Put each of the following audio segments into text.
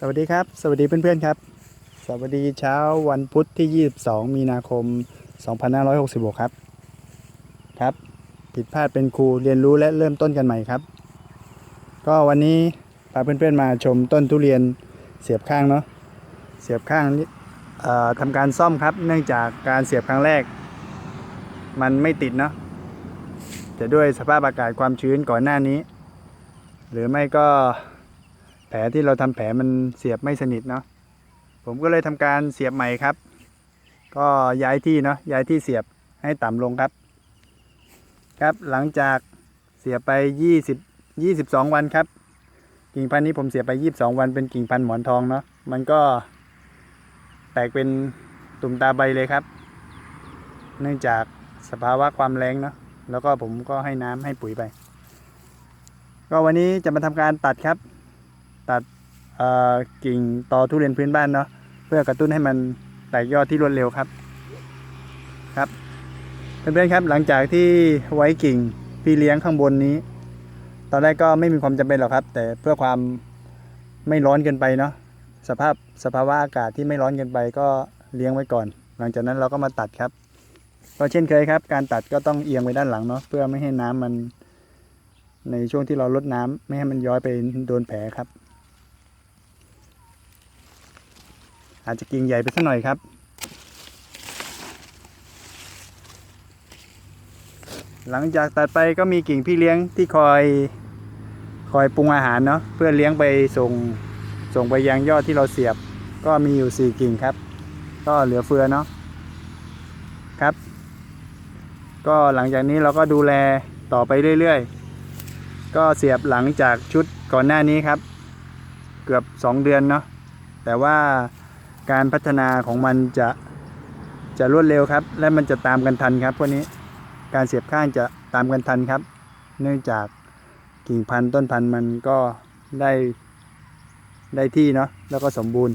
สวัสดีครับ สวัสดีเพื่อนๆครับ สวัสดีเช้าวันพุธที่ 22 มีนาคม 2566 ครับ ครับ ผิดพลาดเป็นครูเรียนรู้และเริ่มต้นกันใหม่ครับ ก็วันนี้พาเพื่อนๆมาชมต้นทุเรียนเสียบข้างเนาะ เสียบข้างนี้ทำการซ่อมครับ เนื่องจากการเสียบครั้งแรก มันไม่ติดเนาะจะด้วยสภาพอากาศความชื้นก่อนหน้านี้ หรือไม่ก็ แผลที่เราทำแผลมันเสียบไม่สนิทเนาะผมก็เลยทำการเสียบใหม่ครับ ก็ย้ายที่เนาะย้ายที่เสียบให้ต่ำลงครับ ครับหลังจากเสียบไป 20 22 วันครับ กิ่งพันธุ์นี้ผมเสียบไป 22 วันเป็นกิ่งพันธุ์หมอนทองเนาะมันก็แตกเป็นตุ่มตาใบเลยครับ เนื่องจากสภาวะความแรงเนาะแล้วก็ผมก็ให้น้ำให้ปุ๋ยไป ก็วันนี้จะมาทำการตัดครับ ตัดกิ่งตอทุเรียนพื้นบ้านเนาะเพื่อกระตุ้นให้มันแตกยอดที่รวดเร็วครับครับเพื่อนๆครับหลังจากที่ไว้กิ่งพี่เลี้ยงข้างบนนี้ ตอนแรกก็ไม่มีความจำเป็นหรอกครับ แต่เพื่อความไม่ร้อนเกินไปเนาะสภาพสภาวะอากาศที่ไม่ร้อนเกินไปก็เลี้ยงไว้ก่อน หลังจากนั้นเราก็มาตัดครับก็เช่นเคยครับ การตัดก็ต้องเอียงไปด้านหลังเนาะเพื่อไม่ให้น้ำมัน ในช่วงที่เราลดน้ำไม่ให้มันย้อยไปโดนแผลครับ อาจจะกิ่งใหญ่ไปสักหน่อยครับ หลังจากตัดไปก็มีกิ่งพี่เลี้ยงที่คอยคอยปรุงอาหารเนาะเพื่อเลี้ยงไปส่งส่งไปยังยอดที่เราเสียบ ก็มีอยู่สี่กิ่งครับ ก็เหลือเฟือเนาะครับ ก็หลังจากนี้เราก็ดูแลต่อไปเรื่อยๆ ก็เสียบหลังจากชุดก่อนหน้านี้ครับ เกือบ 2 เดือนเนาะแต่ว่า การพัฒนาของมันจะจะรวดเร็วครับ และมันจะตามกันทันครับพวกนี้การเสียบข้างจะตามกันทันครับ เนื่องจากกิ่งพันธุ์ต้นพันธุ์มันก็ได้ได้ที่เนาะแล้วก็สมบูรณ์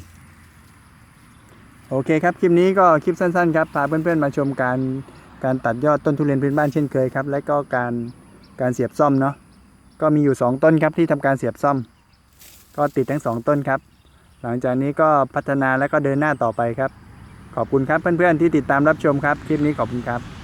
โอเคครับ คลิปนี้ก็คลิปสั้นๆครับพาเพื่อนๆมาชมการการตัดยอดต้นทุเรียนพื้นบ้านเช่นเคยครับ และก็การการเสียบซ่อมเนาะก็มีอยู่ 2 ต้นครับที่ทำการเสียบซ่อม ก็ติดทั้ง 2 ต้นครับ หลังจากนี้ก็พัฒนาและก็เดินหน้าต่อไปครับ ขอบคุณครับเพื่อนๆที่ติดตามรับชมครับ คลิปนี้ขอบคุณครับ